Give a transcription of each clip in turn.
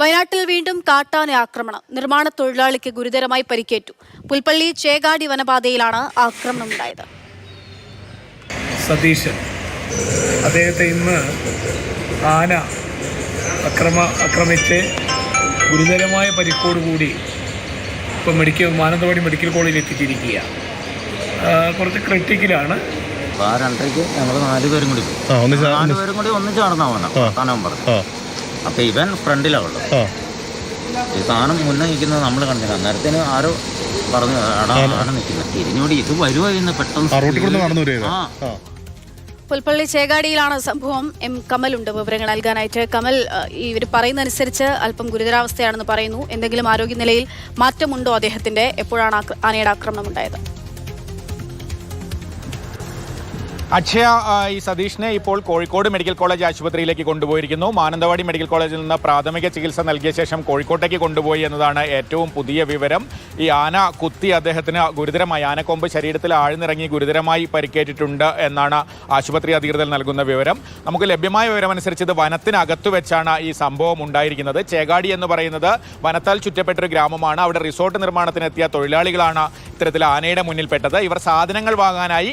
വയനാട്ടിൽ വീണ്ടും കാട്ടാന ആക്രമണം. നിർമ്മാണ തൊഴിലാളിക്ക് ഗുരുതരമായി പരിക്കേറ്റു. പുൽപ്പള്ളി ചേകാടി വനപാതയിലാണ് ആക്രമണം ഉണ്ടായത്. സതീശൻ. അദ്ദേഹത്തെ ഇന്ന് ആന അക്രമ ആക്രമിച്ച് ഗുരുതരമായ പരിക്കോടുകൂടി ഇപ്പോൾ മെഡിക്കൽ മാനന്തവാടി മെഡിക്കൽ കോളേജിൽ എത്തിച്ചിരിക്കുക കുറച്ച് ക്രിട്ടിക്കലാണ്. ആ രണ്ടരയ്ക്ക് ഞങ്ങൾ നാലുപേരും കൂടി നാല് ആ ഒന്ന് ചാ- ഒന്ന് നാലുപേരും കൂടി ഒന്നിച്ച് നടന്നാ വന്ന പറഞ്ഞു അപ്പൊ ഇവൻ ഫ്രണ്ടിലാ ഉള്ളത്. ഈ സാധനം മുന്നേ നിൽക്കുന്നത് നമ്മൾ കണ്ടില്ല. അന്നേരത്തിന് ആരോ പറഞ്ഞു അടാ നിൽക്കുന്നത് തിരിഞ്ഞോടി ഇത് വരുമോ ഇന്ന് പെട്ടെന്ന് ആ പുൽപ്പള്ളി ചേകാടിയിലാണ് സംഭവം. എം കമലുണ്ട് വിവരങ്ങൾ നൽകാനായിട്ട്. കമൽ ഇവർ പറയുന്നതനുസരിച്ച് അല്പം ഗുരുതരാവസ്ഥയാണെന്ന് പറയുന്നു. എന്തെങ്കിലും ആരോഗ്യനിലയിൽ മാറ്റമുണ്ടോ അദ്ദേഹത്തിന്റെ? എപ്പോഴാണ് ആനയുടെ ആക്രമണം ഉണ്ടായത്? അക്ഷയ ഈ സതീഷിനെ ഇപ്പോൾ കോഴിക്കോട് മെഡിക്കൽ കോളേജ് ആശുപത്രിയിലേക്ക് കൊണ്ടുപോയിരിക്കുന്നു. മാനന്തവാടി മെഡിക്കൽ കോളേജിൽ നിന്ന് പ്രാഥമിക ചികിത്സ നൽകിയ ശേഷം കോഴിക്കോട്ടേക്ക് കൊണ്ടുപോയി എന്നതാണ് ഏറ്റവും പുതിയ വിവരം. ഈ ആന കുത്തി അദ്ദേഹത്തിന് ഗുരുതരമായി ആനക്കൊമ്പ് ശരീരത്തിൽ ആഴ്ന്നിറങ്ങി ഗുരുതരമായി പരിക്കേറ്റിട്ടുണ്ട് എന്നാണ് ആശുപത്രി അധികൃതർ നൽകുന്ന വിവരം. നമുക്ക് ലഭ്യമായ വിവരമനുസരിച്ച് ഇത് വനത്തിനകത്തു വെച്ചാണ് ഈ സംഭവം ഉണ്ടായിരിക്കുന്നത്. ചേകാടി എന്ന് പറയുന്നത് വനത്താൽ ചുറ്റപ്പെട്ടൊരു ഗ്രാമമാണ്. അവിടെ റിസോർട്ട് നിർമ്മാണത്തിനെത്തിയ തൊഴിലാളികളാണ് ഇത്തരത്തിൽ ആനയുടെ മുന്നിൽപ്പെട്ടത്. ഇവർ സാധനങ്ങൾ വാങ്ങാനായി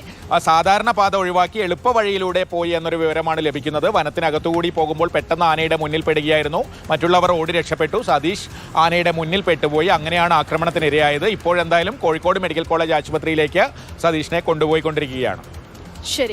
സാധാരണ പാത ഒഴിവാക്കി എളുപ്പ വഴിയിലൂടെ പോയി എന്നൊരു വിവരമാണ് ലഭിക്കുന്നത്. വനത്തിനകത്തുകൂടി പോകുമ്പോൾ പെട്ടെന്ന് ആനയുടെ മുന്നിൽ പെടുകയായിരുന്നു. മറ്റുള്ളവർ ഓടി രക്ഷപ്പെട്ടു. സതീഷ് ആനയുടെ മുന്നിൽ പെട്ടുപോയി. അങ്ങനെയാണ് ആക്രമണത്തിനിരയായത്. ഇപ്പോഴെന്തായാലും കോഴിക്കോട് മെഡിക്കൽ കോളേജ് ആശുപത്രിയിലേക്ക് സതീഷിനെ കൊണ്ടുപോയിക്കൊണ്ടിരിക്കുകയാണ്. ശരി.